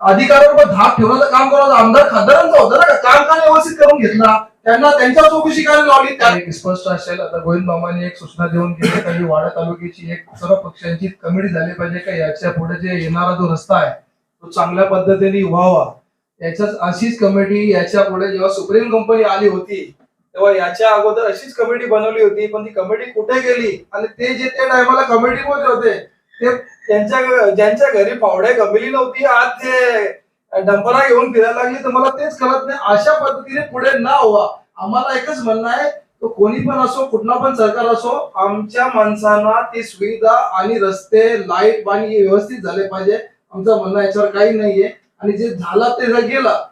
अधिकाऱ्यांवर धाक ठेवण्याचं काम करायचं आमदार खासदारांचा होतं ना का? काम का व्यवस्थित करून घेतला. त्यांना त्यांच्या चौकशी करायला लावली. त्या एक स्पष्ट असेल आता गोविंद मामाने एक सूचना देऊन गेली काही वाडा तालुक्याची एक सर्व पक्षांची कमिटी झाली पाहिजे का? याच्यापुढे जे येणारा जो रस्ता आहे तो चांगल्या पद्धतीने व्हावा. याच्याच अशीच कमिटी याच्यापुढे जेव्हा सुप्रीम कंपनी आली होती तेव्हा याच्या अगोदर अशीच कमिटी बनवली होती. पण ती कमिटी कुठे गेली? आणि ते जे त्या टायमाला कमिटी मध्ये होते ते त्यांच्या ज्यांच्या घरी पावड्या गमिली नव्हती आज ते डंपरा घेऊन फिरायला लागली तर मला तेच कळत नाही. अशा पद्धतीने पुढे न व्हा. आम्हाला एकच म्हणणं आहे तो कोणी पण असो कुठला पण सरकार असो आमच्या माणसांना ती सुविधा आणि रस्ते लाइट पाणी हे व्यवस्थित झाले पाहिजे. आमचं म्हणणं याच्यावर काही नाहीये. आणि जे झालं ते जर गेलं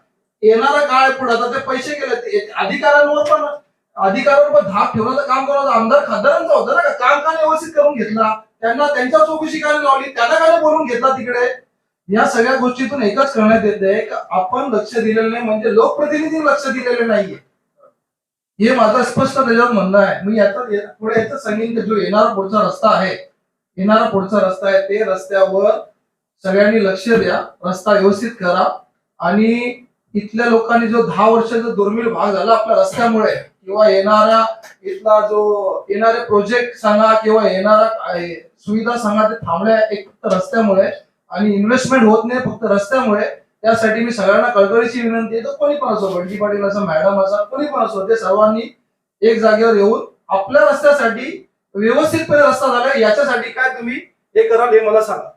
येणारा काळ पुढे आता ते पैसे गेले ते अधिकाऱ्यांवर पण अधिकाऱ्यांवर पण धाक ठेवण्याचं काम करायचं आमदार खासदारांचं होतं ना का? काम का व्यवस्थित करून घेतला? त्यांना त्यांच्या चौकशी करायला लावली. त्यांना काय बोलून घेतला तिकडे? या सगळ्या गोष्टीतून एकच करण्यात येते की आपण लक्ष दिलेलं नाही म्हणजे लोकप्रतिनिधी लक्ष दिलेलं नाहीये. हे माझं स्पष्ट त्याच्यावर म्हणणं आहे. मी याचा पुढे याचं सांगेन की जो येणारा पुढचा रस्ता आहे येणारा पुढचा रस्ता आहे ते रस्त्यावर सगळ्यांनी लक्ष द्या. रस्ता व्यवस्थित करा. आणि इथल्या लोकांनी जो दहा वर्षाचा दुर्मिळ भाग झाला आपल्या रस्त्यामुळे किंवा येणारा इथला जो येणारे प्रोजेक्ट सांगा किंवा येणारा सुविधा सांगा ते थांबल्या एक फक्त रस्त्यामुळे आणि इन्व्हेस्टमेंट होत नाही फक्त रस्त्यामुळे त्यासाठी मी सगळ्यांना कळकळीची विनंती आहे कोणी पण असो बंटी पाटील असो मॅडम असा कोणी पण असो ते सर्वांनी एक जागेवर येऊन आपल्या रस्त्यासाठी व्यवस्थितपणे रस्ता झाला याच्यासाठी काय तुम्ही हे कराल हे मला सांगा.